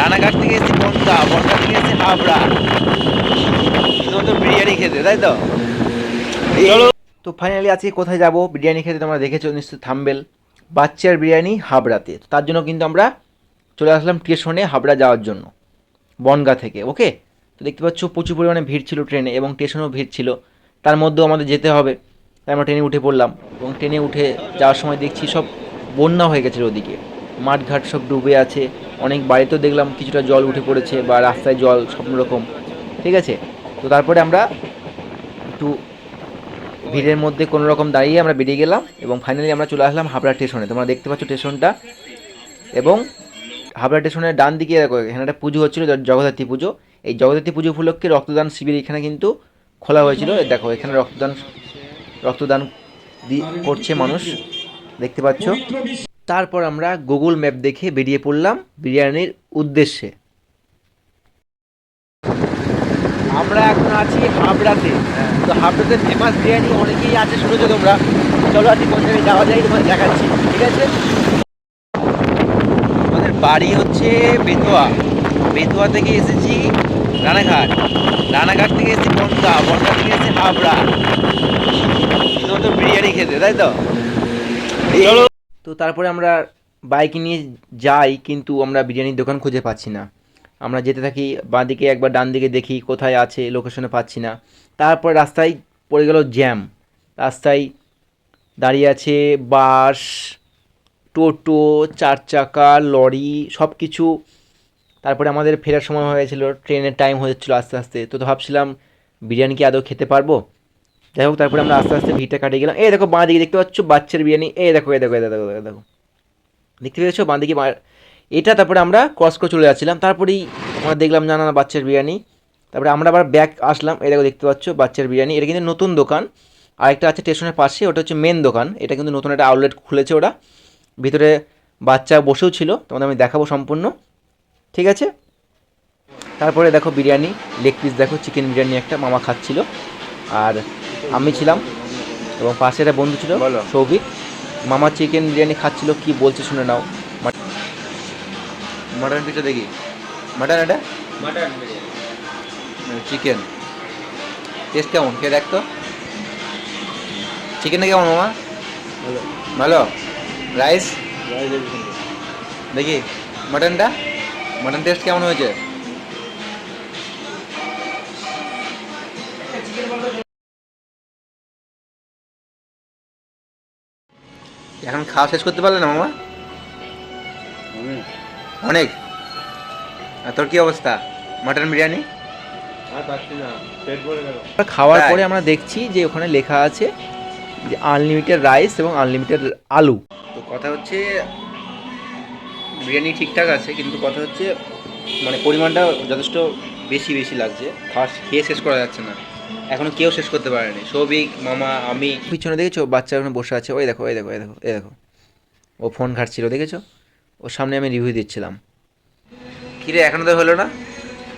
রানাঘাট থেকে এসেছি বনগা বনগা থেকে এসেছি হাবড়া। শুধুমাত্র বিরিয়ানি খেতে তাই তো? তো ফাইনালি আজকে কোথায় যাব? বিরিয়ানি খেতে তোমরা দেখেছ নিশ্চয়ই থামবেল। বাচ্চার বিরিয়ানি হাবড়াতে। তার জন্য কিন্তু আমরা চলে আসলাম স্টেশনে হাবড়া যাওয়ার জন্য বনগা থেকে ওকে তো দেখতে পাচ্ছ প্রচুর পরিমাণে ভিড় ছিল ট্রেনে এবং স্টেশনেও ভিড় ছিল। তার মধ্যেও আমাদের যেতে হবে। তাই আমরা ট্রেনে উঠে পড়লাম এবং ট্রেনে উঠে যাওয়ার সময় দেখছি সব বন্যা হয়ে গেছিল ওদিকে। মাঠঘাট সব ডুবে আছে। অনেক বাড়িতেও দেখলাম কিছুটা জল উঠে পড়েছে বা রাস্তায় জল সব রকম। ঠিক আছে? তো তারপরে আমরা একটু ভিড়ের মধ্যে কোনো রকম দাঁড়িয়ে আমরা বেরিয়ে গেলাম এবং ফাইনালি আমরা চলে আসলাম হাবড়া স্টেশনে তোমরা দেখতে পাচ্ছ স্টেশনটা এবং হাবড়া স্টেশনের ডান দিকে দেখো, এখানে একটা পুজো হচ্ছিল জগদ্ধাত্রী পুজো। এই জগদ্ধাত্রী পুজো উপলক্ষে রক্তদান শিবির এখানে কিন্তু খোলা হয়েছিল। দেখো, এখানে রক্তদান রক্তদান করছে মানুষ। দেখতে পাচ্ছ? তারপর আমরা গুগল ম্যাপ দেখে বেরিয়ে পড়লাম বিরিয়ানির উদ্দেশ্যে। আমরা এখন আছি হাবড়াতে। তো হাবড়াতে ফেমাস বিরিয়ানি অনেকেই আছে, শুনেছো তোমরা। চলো আজকে জায়গায় যাওয়া যায় তোমার দেখাচ্ছি, ঠিক আছে? আমাদের বাড়ি হচ্ছে বেতুয়া। বেতুয়া থেকে এসেছি রানাঘাট। রানাঘাট থেকে এসেছি বনগা। বনগা থেকে এসেছি হাবড়া। শুধুমাত্র বিরিয়ানি খেতে, তাই তো? তো তারপরে আমরা বাইক নিয়ে যাই, কিন্তু আমরা বিরিয়ানির দোকান খুঁজে পাচ্ছি না। আমরা যেতে থাকি বাঁ দিকে একবার ডান দিকে দেখি কোথায় আছে লোকেশনে পাচ্ছি না। তারপর রাস্তায় পড়ে গেল জ্যাম রাস্তায় দাঁড়িয়ে আছে বাস টোটো, চার চাকা লরি সব কিছু তারপরে আমাদের ফেরার সময় হয়ে গেছিল ট্রেনের টাইম হয়ে যাচ্ছিল আস্তে আস্তে। তো ভাবছিলাম, বিরিয়ানি কি আদৌ খেতে পারব? যাই হোক তারপরে আমরা আস্তে আস্তে ভিড়টা কাটিয়ে গেলাম। এই দেখো বাঁ দিকে দেখতে পাচ্ছ বাচ্চার বিরিয়ানি। এই দেখো এই দেখো এই দেখো দেখো দেখতে পেয়েছ? বাঁ দিকে এটা তারপরে আমরা ক্রস করে চলে যাচ্ছিলাম। তারপরেই আমরা দেখলাম না না, বাচ্চার বিরিয়ানি। তারপরে আমরা আবার ব্যাক আসলাম। এই দেখো দেখতে পাচ্ছ বাচ্চার বিরিয়ানি। এটা কিন্তু নতুন দোকান। আরেকটা আছে স্টেশনের পাশে ওটা হচ্ছে মেন দোকান। এটা কিন্তু নতুন একটা আউটলেট খুলেছে ওরা। ভিতরে বাচ্চা বসেও ছিল। তোমাদের আমি দেখাবো সম্পূর্ণ। ঠিক আছে? তারপরে দেখো বিরিয়ানি লেগ পিস দেখো চিকেন বিরিয়ানি একটা মামা খাচ্ছিল। আর আমি ছিলাম এবং পাশে একটা বন্ধু ছিল সৌভিক। মামা চিকেন বিরিয়ানি খাচ্ছিল কি বলছে শুনে নাও। মাটন পিসটা দেখি। মাটন এটা? মাটন চিকেন টেস্ট কেমন? খেয়ে দেখ তো। চিকেনটা কেমন মামা? ভালো। রাইস দেখি। মাটনটা মাটন টেস্ট কেমন হয়েছে? এখন খাওয়া শেষ করতে পারলে না মামা? অনেক। আর তোর কি অবস্থা? মাটন বিরিয়ানি? আর পাচ্ছি না পেট ভরে গেল। খাওয়ার পরে আমরা দেখছি যে ওখানে লেখা আছে যে আনলিমিটেড রাইস এবং আনলিমিটেড আলু। তো কথা হচ্ছে বিরিয়ানি ঠিকঠাক আছে কিন্তু কথা হচ্ছে মানে পরিমাণটা যথেষ্ট বেশি বেশি লাগছে। ফার্স্ট খেয়ে শেষ করা যাচ্ছে না। এখনও কেউ শেষ করতে পারেনি। সৌভিক মামা আমি। পিছনে দেখেছ? বাচ্চা এখন বসে আছে। ওই দেখো ওই দেখো ওই দেখো এই দেখো। ও ফোন ঘাটছিল দেখেছ? ওর সামনে আমি রিভিউ দিচ্ছিলাম। কিরে এখনও তো হলো না?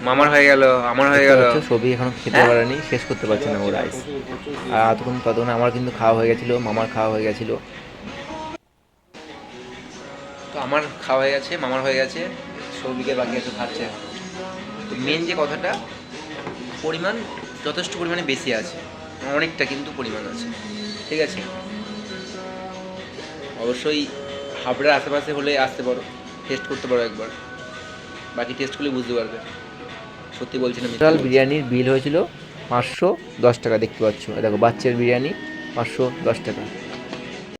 মামার হয়ে গেল আমার হয়ে গেল। ছবি এখনও খেতে হ্যাঁ? পারেনি শেষ করতে পারছে না ও রাইস আর ততক্ষণ ততক্ষণ আমার কিন্তু খাওয়া হয়ে গেছিল মামার খাওয়া হয়ে গেছিল। তো আমার খাওয়া হয়ে গেছে মামার হয়ে গেছে সৌভিকের বাকি আছে খাচ্ছে। তো মেন যে কথাটা পরিমাণ যথেষ্ট পরিমাণে বেশি আছে। অনেকটা কিন্তু পরিমাণ আছে। ঠিক আছে? অবশ্যই হাবড়ার আশেপাশে হলে আসতে পারো। টেস্ট করতে পারো একবার। বাকি টেস্টগুলি বুঝতে পারবে। সত্যি বলছি না টোটাল বিরিয়ানির বিল হয়েছিল পাঁচশো দশ টাকা দেখতে পাচ্ছ। দেখো বাচ্চার বিরিয়ানি পাঁচশো দশ টাকা।